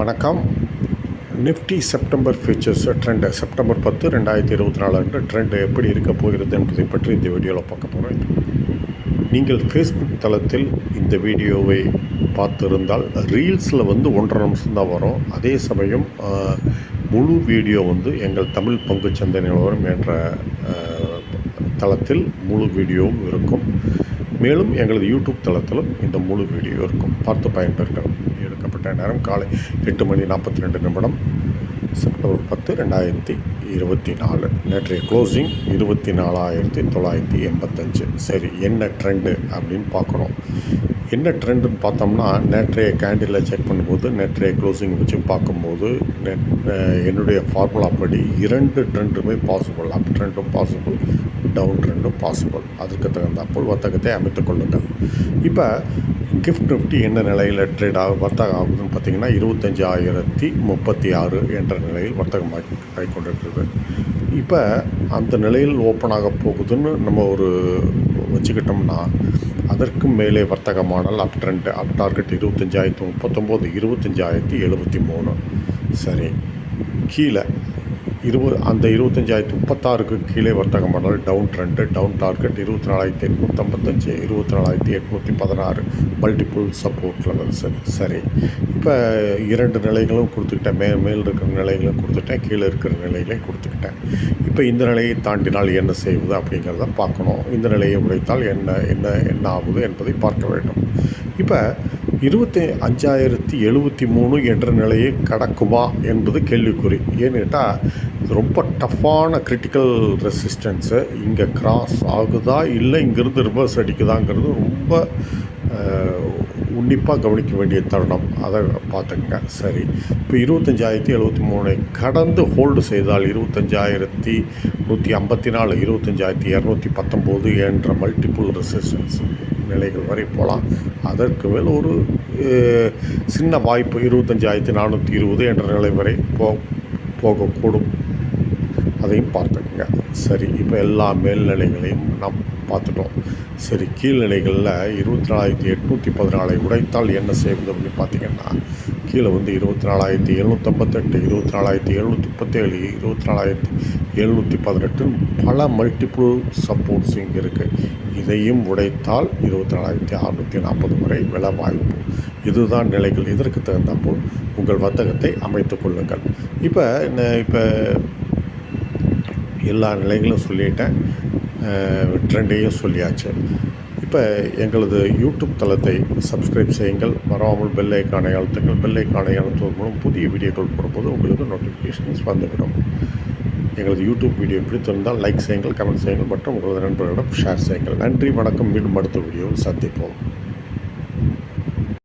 வணக்கம். Nifty September futures trend September பத்து ரெண்டாயிரத்தி இருபத்தி நாலு அன்று ட்ரெண்டு எப்படி இருக்க போகிறது என்பதை பற்றி இந்த வீடியோவில் பார்க்க போகிறேன் நீங்கள் ஃபேஸ்புக் தளத்தில் இந்த வீடியோவை பார்த்துருந்தால் ரீல்ஸில் வந்து ஒன்றரை நிமிஷம் தான் வரும். அதே சமயம் முழு வீடியோ வந்து எங்கள் தமிழ் பங்குச்சந்தை நிலவரம் என்ற தளத்தில் முழு வீடியோவும் இருக்கும். மேலும் எங்களது யூடியூப் தளத்திலும் இந்த முழு வீடியோ இருக்கும் பார்த்து பயன்பெறுங்கள். எடுக்கப்பட்ட நேரம் காலை எட்டு மணி நாற்பத்தி ரெண்டு நிமிடம் செப்டம்பர் பத்து ரெண்டாயிரத்தி இருபத்தி நாலு. நேற்றைய க்ளோசிங் இருபத்தி நாலாயிரத்தி தொள்ளாயிரத்தி எண்பத்தஞ்சு. சரி என்ன ட்ரெண்டு அப்படின்னு பார்க்கணும் என்ன ட்ரெண்டுன்னு பார்த்தோம்னா நேற்றைய கேண்டிலில் செக் பண்ணும்போது நேற்றைய க்ளோசிங் வச்சு பார்க்கும்போது நெட் என்னுடைய ஃபார்முலா படி இரண்டு ட்ரெண்டுமே பாசிபிள் அப் ட்ரெண்டும் பாசிபிள் டவுன் ட்ரெண்டும் பாசிபிள் தகுந்த தகுந்தாற்போல் வர்த்தகத்தை அமைத்து கொள்ளுங்கள். இப்போ கிஃப்ட் நிஃப்டி என்ன நிலையில் ட்ரேட் ஆக வர்த்தகம் ஆகுதுன்னு பார்த்தீங்கன்னா இருபத்தஞ்சாயிரத்தி முப்பத்தி ஆறு என்ற நிலையில் வர்த்தகம் ஆகி கொண்டிருக்கிறது இப்போ அந்த நிலையில் ஓப்பன் ஆக போகுதுன்னு நம்ம ஒரு வச்சுக்கிட்டோம்னா அதற்கும் மேலே வர்த்தகமானால் அப் ட்ரெண்ட் அப் டார்கெட் இருபத்தஞ்சாயிரத்து முப்பத்தொம்போது இருபத்தஞ்சாயிரத்தி எழுபத்தி மூணு. சரி கீழே. இருபது அந்த இருபத்தஞ்சாயிரத்தி முப்பத்தாறுக்கு கீழே வர்த்தகம் பண்ணால் டவுன் ட்ரெண்டு டவுன் டார்கெட் இருபத்தி நாலாயிரத்தி எட்நூற்றம்பத்தஞ்சு இருபத்தி நாலாயிரத்தி எட்நூற்றி பதினாறு. மல்டிபிள் சப்போர்ட் லெவல்ஸ் சரி இப்போ இரண்டு நிலைகளும் கொடுத்துக்கிட்டேன். மே மேல் இருக்கிற நிலைகளும் கொடுத்துட்டேன். கீழே இருக்கிற நிலைகளையும் கொடுத்துக்கிட்டேன். இப்போ இந்த நிலையை தாண்டினால் என்ன செய்வது அப்படிங்கிறத பார்க்கணும். இந்த நிலையை உடைத்தால் என்ன என்ன என்ன ஆகுது என்பதை பார்க்க வேண்டும். இப்போ இருபத்தி அஞ்சாயிரத்தி எழுபத்தி மூணு என்ற நிலையை கடக்குமா என்பது கேள்விக்குறி. ஏன்னு கேட்டால் ரொம்ப டஃப்பான கிரிட்டிக்கல் ரெசிஸ்டன்ஸு இங்கே கிராஸ் ஆகுதா இல்லை இங்கேருந்து ரிவர்ஸ் அடிக்குதாங்கிறது ரொம்ப உன்னிப்பாக கவனிக்க வேண்டிய தருணம். அதை பார்த்துங்க சரி. இப்போ இருபத்தஞ்சாயிரத்தி எழுபத்தி மூணை கடந்து ஹோல்டு செய்தால் இருபத்தஞ்சாயிரத்தி நூற்றி ஐம்பத்தி நாலு இருபத்தஞ்சாயிரத்தி இரநூத்தி பத்தொம்போது என்ற மல்டிபிள் ரெசிஸ்டன்ஸ் நிலைகள் வரை போகலாம். அதற்கு மேல் ஒரு சின்ன வாய்ப்பு இருபத்தஞ்சாயிரத்தி நானூற்றி இருபது என்ற நிலை வரை போ போகக்கூடும். அதையும் பார்த்துக்குங்க. சரி இப்போ எல்லா மேல்நிலைகளையும் நாம் பார்த்துட்டோம். சரி கீழ்நிலைகளில் இருபத்தி நாலாயிரத்தி எட்நூற்றி பதினாலை உடைத்தால் என்ன செய்வது அப்படின்னு பார்த்தீங்கன்னா கீழே வந்து இருபத்தி நாலாயிரத்தி எழுநூற்றம்பத்தெட்டு இருபத்தி நாலாயிரத்தி எழுநூற்றி முப்பத்தேழு இருபத்தி நாலாயிரத்தி எழுநூற்றி பதினெட்டு பல மல்டிப்புள் சப்போர்ட்ஸ் இங்கே இருக்குது இதையும் உடைத்தால் இருபத்தி நாலாயிரத்தி அறுநூற்றி நாற்பது வரை விலை வாய்ப்பு இதுதான் நிலைகள். இதற்கு தகுந்தப்போல் உங்கள் வர்த்தகத்தை அமைத்து கொள்ளுங்கள். இப்போ இப்போ எல்லா நிலைகளும் சொல்லிட்டேன். ட்ரெண்டையும் சொல்லியாச்சு. இப்போ எங்களது யூடியூப் தளத்தை சப்ஸ்கிரைப் செய்யுங்கள். மறவாமல் பெல் ஐக்கானை அழுத்துங்கள். பெல் ஐக்கானை அழுத்துவதன் மூலம் புதிய வீடியோக்கள் போடும்போது உங்களுக்கு நோட்டிஃபிகேஷன்ஸ் வந்துவிடும். எங்களது யூடியூப் வீடியோ பிடித்திருந்தால் லைக் செய்யுங்கள் கமெண்ட் செய்யுங்கள் மற்றும் உங்களது நண்பர்களிடம் ஷேர் செய்யுங்கள். நன்றி வணக்கம். மீண்டும் அடுத்த வீடியோவில் சந்திப்போம்.